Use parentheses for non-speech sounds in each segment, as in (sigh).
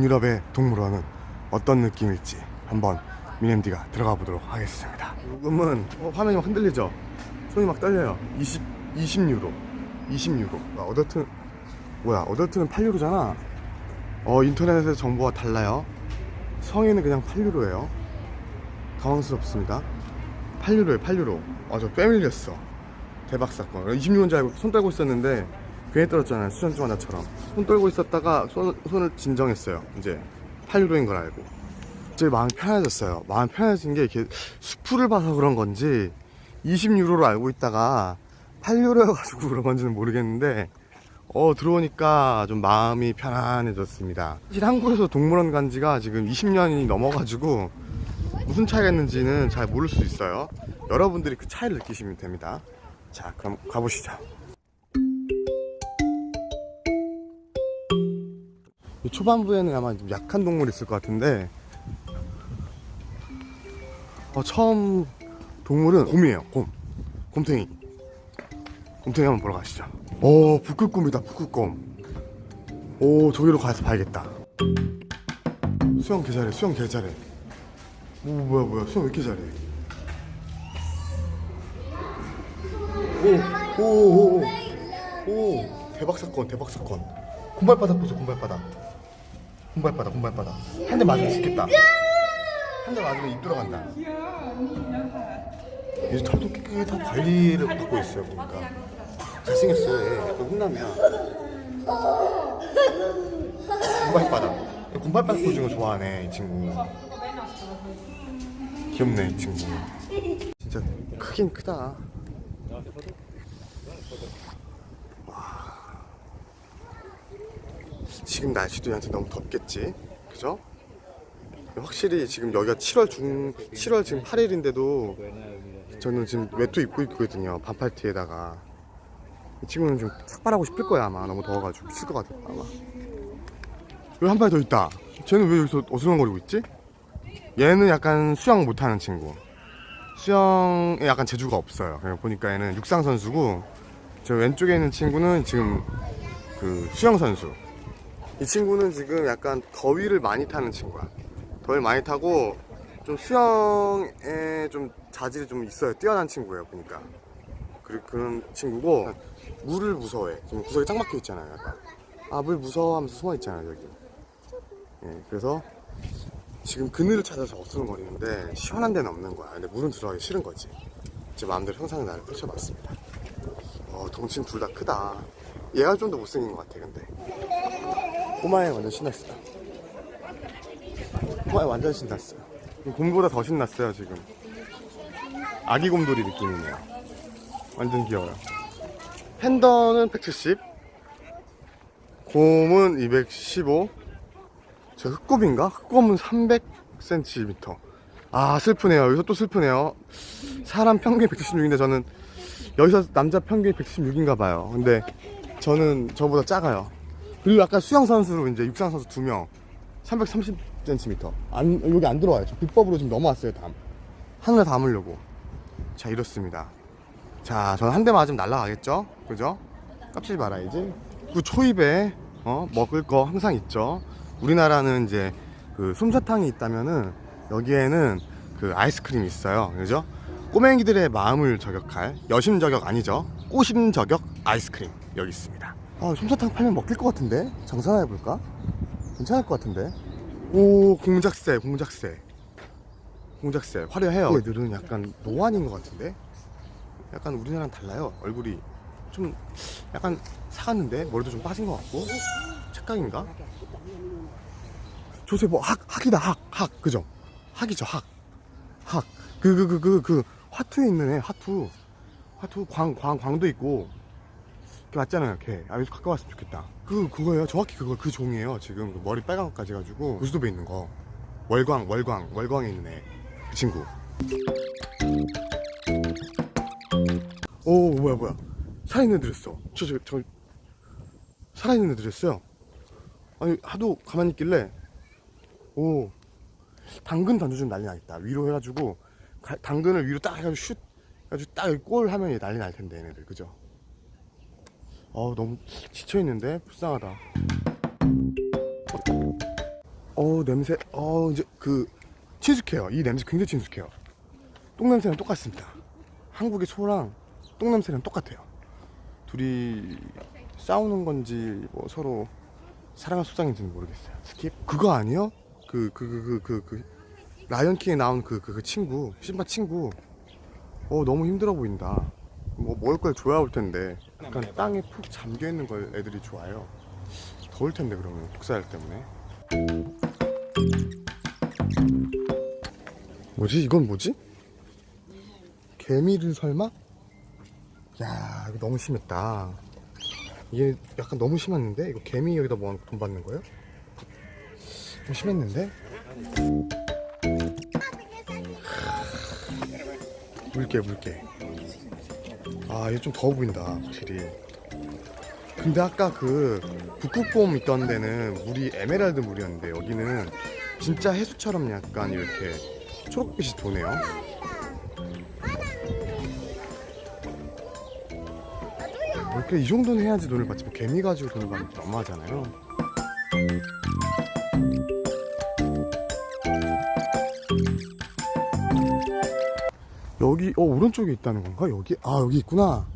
북유럽의 동물원은 어떤 느낌일지 한번 미넨디가 들어가 보도록 하겠습니다. 요금은 어, 화면이 막 흔들리죠? 손이 막 떨려요. 20, 20유로. 20유로. 아, 어덜트, 뭐야, 어덜트는 8유로잖아. 어, 인터넷에서 정보가 달라요. 성인은 그냥 8유로예요. 당황스럽습니다. 8유로에 8유로. 아, 저 빼밀렸어. 대박 사건. 26인 줄 알고 손 떨고 있었는데 괜히 떨었잖아요. 수전중 하나처럼. 손 떨고 있었다가 손, 손을 진정했어요. 이제 8유로인 걸 알고. 제 마음이 편해졌어요. 마음 편해진 게 이렇게 수풀을 봐서 그런 건지 20유로로 알고 있다가 8유로여가지고 (laughs) 그런 건지는 모르겠는데 어 들어오니까 좀 마음이 편안해졌습니다. 사실 한국에서 동물원 간 지가 지금 20년이 넘어가지고 무슨 차이가 있는지는 잘 모를 수 있어요. 여러분들이 그 차이를 느끼시면 됩니다. 자, 그럼 가보시죠. 초반부에는 아마 좀 약한 동물이 있을 것 같은데, 어, 처음 동물은 곰이에요, 곰. 곰탱이. 곰탱이 한번 보러 가시죠. 오, 북극곰이다, 북극곰. 오, 저기로 가서 봐야겠다. 수영 개 잘해, 수영 개 잘해. 오, 뭐야, 뭐야, 수영 왜 이렇게 잘해? 오, 오, 오, 오, 오, 대박 사건, 대박 사건. 곰발바닥 보세요, 곰발바닥. 곰발바닥, 곰발바닥. 한 대 맞으면 죽겠다. 한 대 맞으면 입 들어간다. 이제 털도 깨끗한 관리를 받고 있어요, 보니까. 잘생겼어요, 얘. 약간 훈남이야. 곰발바닥. 곰발바닥 거 좋아하네, 이 친구. 귀엽네, 이 친구. 진짜 크긴 크다. 지금 날씨도 얘한테 너무 덥겠지? 그죠? 확실히 지금 여기가 7월 중 7월 지금 8일인데도 저는 지금 외투 입고 있거든요 반팔 티에다가. 이 친구는 좀 삭발하고 싶을 거야 아마. 너무 더워가지고. 미칠 것 같아 아마. 여기 한 마리 더 있다. 쟤는 왜 여기서 어슬렁거리고 있지? 얘는 약간 수영 못하는 친구. 수영에 약간 재주가 없어요. 보니까 얘는 육상 선수고 저 왼쪽에 있는 친구는 지금 그 수영 선수 이 친구는 지금 약간 더위를 많이 타는 친구야. 더위를 많이 타고 좀 수영에 좀 자질이 좀 있어요. 뛰어난 친구예요, 보니까. 그, 그런 친구고 물을 무서워해. 지금 구석에 짱 막혀 있잖아요, 약간. 아, 물 무서워 하면서 숨어 있잖아요, 여기. 예, 그래서 지금 그늘을 찾아서 어슬렁거리는데 시원한 데는 없는 거야. 근데 물은 들어가기 싫은 거지. 제 마음대로 형상을 나를 펼쳐봤습니다. 어, 덩치는 둘다 크다. 얘가 좀 더 못생긴 것 같아, 근데. 꼬마에 완전 신났어. 꼬마에 완전 신났어요. 곰보다 더 신났어요, 지금. 아기 곰돌이 느낌이네요. 완전 귀여워요. 팬더는 170, 곰은 215, 저 흑곰인가? 흑곰은 300cm. 아, 슬프네요. 여기서 또 슬프네요. 사람 평균이 176인데 저는 여기서 남자 평균이 176인가 봐요. 근데 저는 저보다 작아요. 그리고 아까 수영 선수로 이제 육상 선수 두 명, 330cm. 안 여기 안 들어와요. 저 불법으로 지금 넘어왔어요. 담 하늘에 담으려고. 자 이렇습니다. 자 저는 한 대 맞으면 날라가겠죠. 그죠? 깝치지 말아야지. 그 초입에 어, 먹을 거 항상 있죠. 우리나라는 이제 그 솜사탕이 있다면은 여기에는 그 아이스크림이 있어요. 그죠? 꼬맹이들의 마음을 저격할 여심 저격 아니죠? 꼬심 저격 아이스크림 여기 있습니다. 아, 솜사탕 팔면 먹힐 것 같은데? 장사나 해볼까? 괜찮을 것 같은데? 오, 공작새, 공작새. 공작새. 화려해요. 얘들은 약간 노안인 것 같은데? 약간 우리나라랑 달라요. 얼굴이 좀 약간 사갔는데? 머리도 좀 빠진 것 같고? 착각인가? 조세 뭐, 학, 학이다, 학, 학. 그죠? 학이죠, 학. 학. 그, 그, 그, 그, 그, 화투에 있는 애, 화투. 화투, 광, 광, 광도 있고. 그 맞잖아요, 걔. 아, 여기서 가까웠으면 좋겠다. 그, 그거예요. 정확히 그거, 그 종이에요. 지금 그 머리 빨간 것까지 해가지고. 고수도배 있는 거. 월광, 월광, 월광에 있는 애. 그 친구. 오, 뭐야, 뭐야. 살아있는 애들이었어. 저, 저, 저, 살아있는 애들이었어요. 아니, 하도 가만히 있길래, 오, 당근 던져주면 난리 나겠다. 위로 해가지고, 가- 당근을 위로 딱 해가지고 슛! 해가지고 딱 골 하면 난리 날 텐데, 얘네들. 그죠? 어우 너무 지쳐있는데? 불쌍하다. 어 냄새 어 이제 그 친숙해요. 이 냄새 굉장히 친숙해요. 똥 냄새랑 똑같습니다. 한국의 소랑 똥 냄새랑 똑같아요. 둘이 싸우는 건지 뭐 서로 사랑한 소장인지는 모르겠어요. 스킵? 그거 아니요? 그 그 그 그 그 그, 라이언킹에 나온 그그 친구 신바 친구. 어 너무 힘들어 보인다 뭐 먹을 걸 줘야 올 텐데 약간 땅에 푹 잠겨 있는 걸 애들이 좋아해요. 더울 텐데 그러면 독살 때문에. 뭐지? 이건 뭐지? 개미를 설마? 야 이거 너무 심했다. 이게 약간 너무 심했는데? 이거 개미 여기다 뭐돈 받는 거예요? 좀 심했는데? 물개 물개 아 이거 좀 더워 보인다 확실히. 근데 아까 그 북극곰 있던 데는 물이 에메랄드 물이었는데 여기는 진짜 해수처럼 약간 이렇게 초록빛이 도네요. 이렇게 이 정도는 해야지 돈을 받지. 뭐 개미 가지고 돈을 받는 게 너무하잖아요 여기 어 오른쪽에 있다는 건가? 여기? 아 여기 있구나.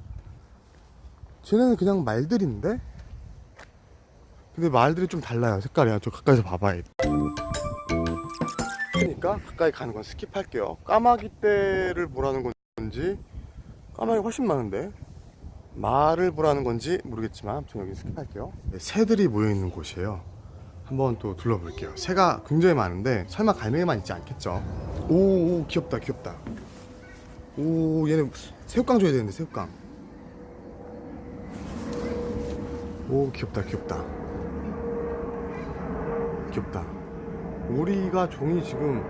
쟤네는 그냥 말들인데? 근데 말들이 좀 달라요 색깔이 저 가까이서 봐봐야 그러니까 가까이 가는 건 스킵할게요. 까마귀 떼를 보라는 건지 까마귀 훨씬 많은데? 말을 보라는 건지 모르겠지만 아무튼 여기 스킵할게요. 네, 새들이 모여있는 곳이에요. 한번 또 둘러볼게요. 새가 굉장히 많은데 설마 갈매기만 있지 않겠죠? 오, 오 귀엽다 귀엽다 오 얘는 새우깡 줘야 되는데 새우깡. 오 귀엽다 귀엽다. 귀엽다. 오리가 종이 지금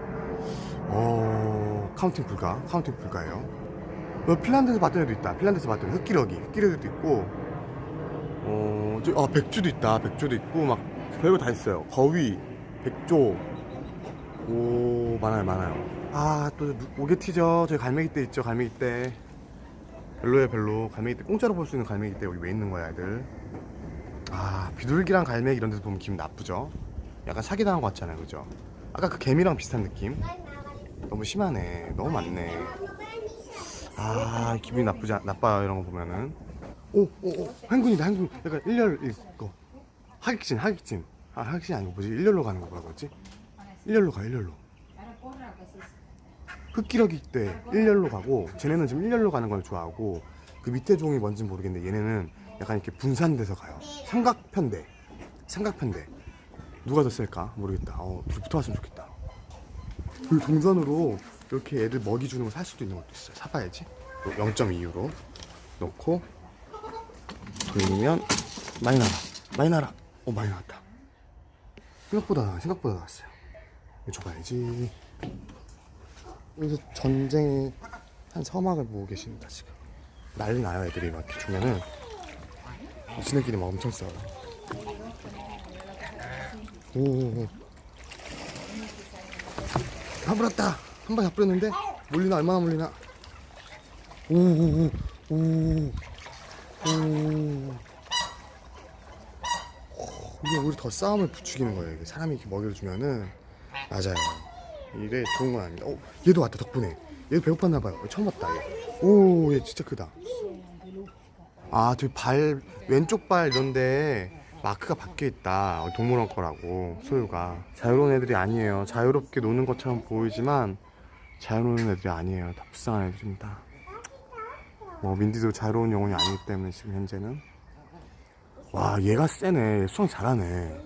어 카운팅 불가? 카운팅 불가예요. 어, 핀란드에서 봤던 애도 있다. 핀란드에서 봤던 애, 흑기러기 흑기러기도 있고 어, 저, 아 백주도 있다. 백주도 있고 막 별거 다 있어요. 거위 백조. 오 많아요 많아요 아 또 오게티죠. 저기 갈매기 떼 있죠 갈매기 떼 별로야 별로. 갈매기 떼 공짜로 볼 수 있는 갈매기 떼 여기 왜 있는 거야 애들? 아 비둘기랑 갈매기 이런 데서 보면 기분 나쁘죠? 약간 사기당한 것 같잖아요 그죠? 아까 그 개미랑 비슷한 느낌? 너무 심하네. 너무 많네. 아 기분이 나쁘지 않- 나빠요 이런 거 보면은. 오오오. 행군이다 행군. 약간 일렬 이거. 하객진 하객진. 아 하객진 아니고 뭐지? 일렬로 가는 거 뭐라 그러지? 일렬로 가 일렬로 흑기러기 때 일렬로 가고 쟤네는 지금 일렬로 가는 걸 좋아하고 그 밑에 종이 뭔지 모르겠는데 얘네는 약간 이렇게 분산돼서 가요. 삼각편대. 삼각편대. 누가 더 셀까? 모르겠다. 어 둘이 붙어왔으면 좋겠다. 그 동전으로 이렇게 애들 먹이 주는 거 살 수도 있는 것도 있어요. 사봐야지. 0.2유로 넣고 돌리면 많이 나와. 많이 나라 어 많이 나왔다. 생각보다 나 생각보다 나왔어요. 줘봐야지 여기서 전쟁의 한 서막을 보고 계십니다 지금. 난리 나요 애들이 막 이렇게 주면은. 지네끼리 막 엄청 싸워요. 오오오. 다 불었다. 한 방에 다 불었는데 몰리나 얼마나 몰리나? 오오오 오 오. 이게 우리 더 싸움을 부추기는 거예요. 이게 사람이 이렇게 먹이를 주면은. 맞아요 이게 좋은 건 아닙니다. 어, 얘도 왔다 덕분에. 얘도 배고팠나 봐요. 처음 봤다 오얘 진짜 크다. 아 저기 발 왼쪽 발 이런데 마크가 박혀 있다. 동물원 거라고 소유가. 자유로운 애들이 아니에요. 자유롭게 노는 것처럼 보이지만 자유로운 애들이 아니에요. 다 불쌍한 애들입니다. 뭐 민디도 자유로운 영혼이 아니기 때문에 지금 현재는. 와 얘가 세네. 수영 잘하네.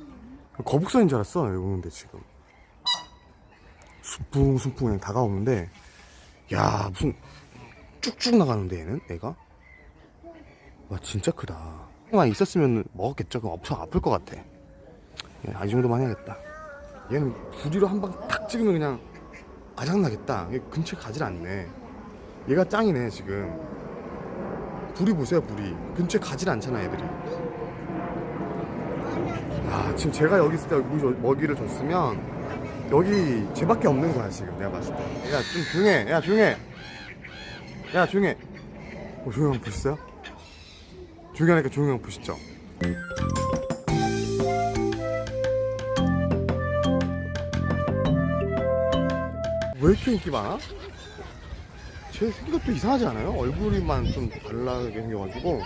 거북선인 줄 알았어 여기 오는데 지금 순풍순풍 그냥 다가오는데 야 무슨 쭉쭉 나가는데 얘는? 애가? 와 진짜 크다. 만 있었으면 먹었겠죠. 그럼 엄청 아플 것 같아. 예, 아, 이 정도만 해야겠다. 얘는 부리로 한 방 탁 찍으면 그냥 아작나겠다. 얘 근처에 가질 않네. 얘가 짱이네 지금. 불이 보세요 불이 근처에 가질 않잖아 애들이. 아 지금 제가 여기 있을 때 먹이를 줬으면 여기 쟤밖에 없는 거야 지금 내가 봤을 때 야 좀 조용해 야 조용해 야 조용해 어, 조용히 보셨어요? 조용히 하니까 조용히 보시죠 왜 이렇게 인기 많아? 제 생각도 이상하지 않아요? 얼굴이만 좀 달라게 생겨가지고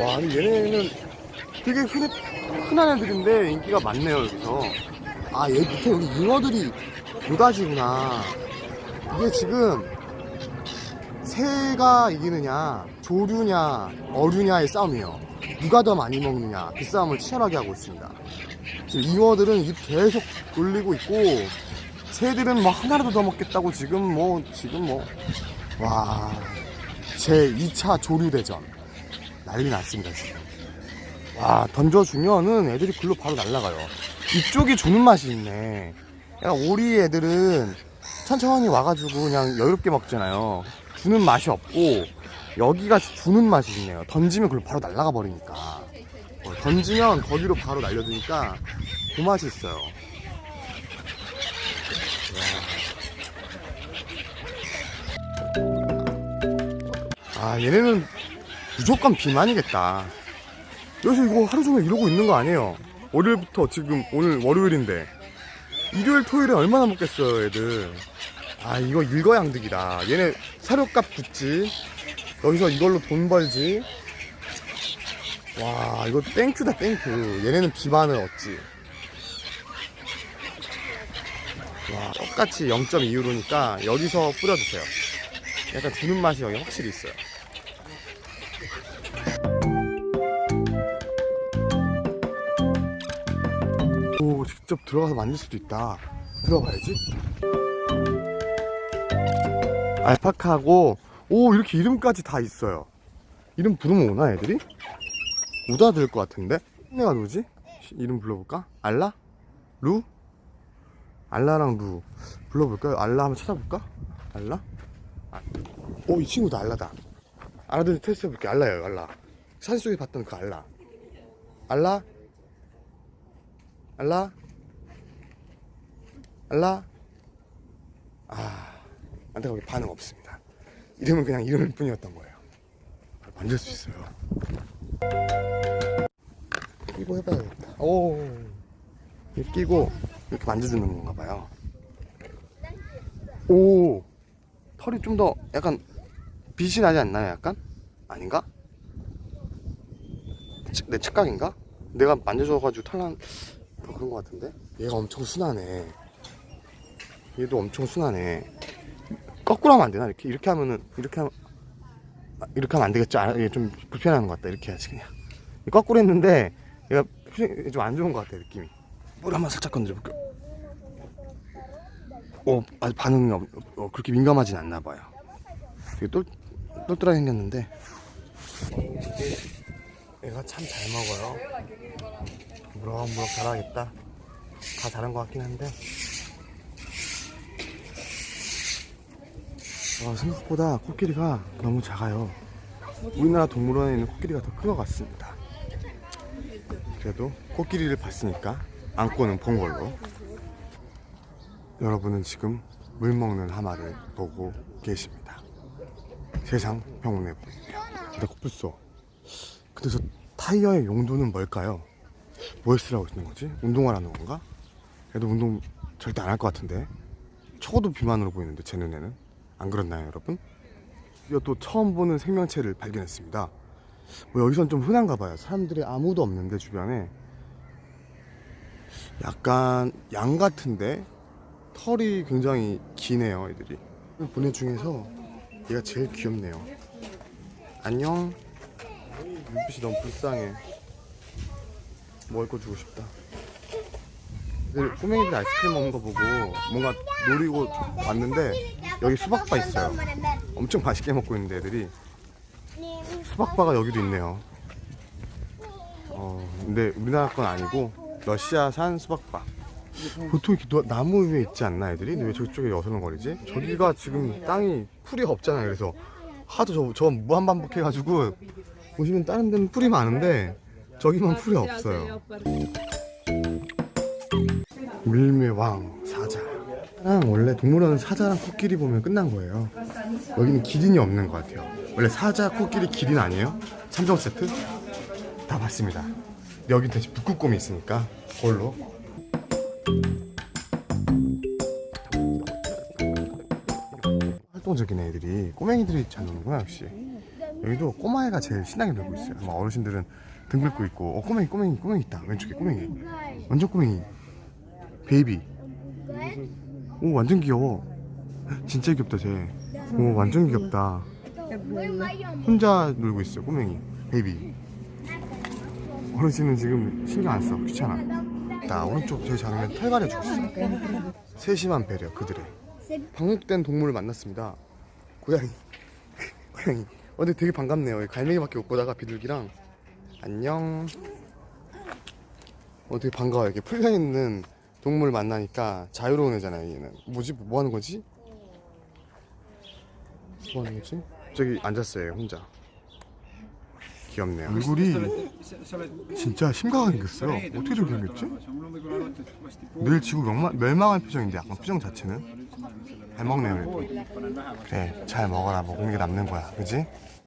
와 아니 얘네는 되게 흔해, 흔한 애들인데 인기가 많네요 여기서. 아 얘 밑에 여기 잉어들이 요다지구나. 이게 지금 새가 이기느냐 조류냐 어류냐의 싸움이에요. 누가 더 많이 먹느냐 그 싸움을 치열하게 하고 있습니다. 지금 잉어들은 입 계속 돌리고 있고 새들은 뭐 하나라도 더 먹겠다고 지금 뭐 지금 뭐 와 제 2차 조류 대전. 난리 났습니다 지금 와 던져주면은 애들이 글로 바로 날아가요. 이쪽이 주는 맛이 있네. 약간 오리 애들은 천천히 와가지고 그냥 여유롭게 먹잖아요. 주는 맛이 없고 여기가 주는 맛이 있네요. 던지면 글로 바로 날아가 버리니까. 어, 던지면 거기로 바로 날려주니까 그 맛이 있어요. 아 얘네는 무조건 비만이겠다 여기서 이거 하루 종일 이러고 있는 거 아니에요? 월요일부터 지금 오늘 월요일인데. 일요일 토요일에 얼마나 먹겠어요 애들? 아 이거 일거양득이다. 얘네 사료값 붙지? 여기서 이걸로 돈 벌지? 와 이거 땡큐다 땡큐. 얘네는 비만을 얻지. 와 똑같이 0.2유로니까 여기서 뿌려주세요. 약간 주는 맛이 여기 확실히 있어요 직접 들어가서 만질 수도 있다 들어가야지 알파카하고 오 이렇게 이름까지 다 있어요 이름 부르면 오나 애들이? 오다 될것 같은데 내가 누구지? 이름 불러볼까? 알라? 루? 알라랑 루 불러볼까요? 알라 한번 찾아볼까? 알라? 아, 오이 친구도 알라다 알아들 테스트 해볼게 알라예요 알라 사진 속에 봤던 그 알라 알라? 알라? 알라? 아, 안타깝게 반응 없습니다. 이름은 그냥 이름일 뿐이었던 거예요. 만질 수 있어요. 끼고 해봐야겠다. 오, 이렇게 끼고 이렇게 만져주는 건가 봐요. 오, 털이 좀 더 약간 빛이 나지 않나요? 약간? 아닌가? 치- 내 착각인가? 내가 만져줘가지고 털난 더 그런 것 같은데? 얘가 엄청 순하네. 얘도 엄청 순하네. 거꾸로 하면 안 되나? 이렇게? 이렇게 하면은, 이렇게 하면, 아, 이렇게 하면 안 되겠죠? 아, 얘좀 불편한 것 같다. 이렇게 해야지, 그냥. 거꾸로 했는데, 얘가 좀 안 좋은 것 같아, 느낌이. 물 한번 살짝 건드려 볼게요. 어, 아직 반응이 없, 어, 그렇게 민감하진 않나 봐요. 되게 똘, 똘똘하게 생겼는데. 얘가 참 잘 먹어요. 무럭무럭 자라겠다. 다 자란 것 같긴 한데. 어, 생각보다 코끼리가 너무 작아요. 우리나라 동물원에 있는 코끼리가 더 큰 것 같습니다. 그래도 코끼리를 봤으니까 안고는 본 걸로. 여러분은 지금 물 먹는 하마를 보고 계십니다. 세상 평온해 보이네요. 나 코뿔 쏘. 근데 저 타이어의 용도는 뭘까요? 뭘 쓰라고 쓰는 거지? 운동하라는 건가? 얘도 운동 절대 안 할 것 같은데 적어도 비만으로 보이는데 제 눈에는 안 그렇나요 여러분? 이거 처음 보는 생명체를 발견했습니다. 뭐 여기선 좀 흔한가 봐요. 사람들이 아무도 없는데 주변에 약간 양 같은데 털이 굉장히 기네요 애들이. 보내 중에서 얘가 제일 귀엽네요. 안녕. 눈빛이 너무 불쌍해. 먹을 거 주고 싶다. 꼬맹이들 아이스크림 먹는 거 보고 뭔가 노리고 왔는데 여기 수박바 있어요. 엄청 맛있게 먹고 있는데 애들이 수박바가 여기도 있네요. 어, 근데 우리나라 건 아니고 러시아산 수박바. 보통 이렇게 노- 나무 위에 있지 않나 애들이? 근데 왜 저쪽에 어슬렁거리지? 저기가 지금 땅이 풀이 없잖아요. 그래서 하도 저, 저 무한반복 해가지고 보시면 다른 데는 풀이 많은데 저기만 풀이 없어요. 밀매왕 사자. 랑 원래 동물원은 사자랑 코끼리 보면 끝난 거예요. 여기는 기린이 없는 것 같아요. 원래 사자, 코끼리, 기린 아니에요? 3종 세트? 다 봤습니다. 여기 대신 북극곰이 있으니까 그걸로 활동적인 애들이 꼬맹이들이 잘 노는구나 역시 여기도 꼬마애가 제일 신나게 놀고 있어요 막 어르신들은 등 긁고 있고 어 꼬맹이 꼬맹이 꼬맹이 있다 왼쪽에 꼬맹이 완전 꼬맹이 베이비 오 완전 귀여워. 진짜 귀엽다 쟤오 완전 귀엽다. 혼자 놀고 있어요 꼬맹이. 베이비. 어르신은 지금 신경 안 써. 귀찮아. 나 오른쪽 저희 장면 털갈이 있어. 세심한 배려 그들의. 방목된 동물을 만났습니다. 고양이. (laughs) 고양이. 어, 근데 되게 반갑네요. 갈매기밖에 못 보다가 비둘기랑. 안녕. 어 되게 반가워요. 이렇게 풀려 있는 동물 만나니까 자유로운 애잖아요 얘는. 뭐지? 뭐 하는 거지? 뭐 하는 거지? 저기 앉았어요 얘 혼자. 귀엽네요. 얼굴이 진짜 심각하게 생겼어요. 어떻게 저렇게 생겼지? 내일 지구 멸망, 멸망할 표정인데 약간 표정 자체는? 잘 먹네요 그래도. 그래 잘 먹어라 먹는 게 남는 거야. 그지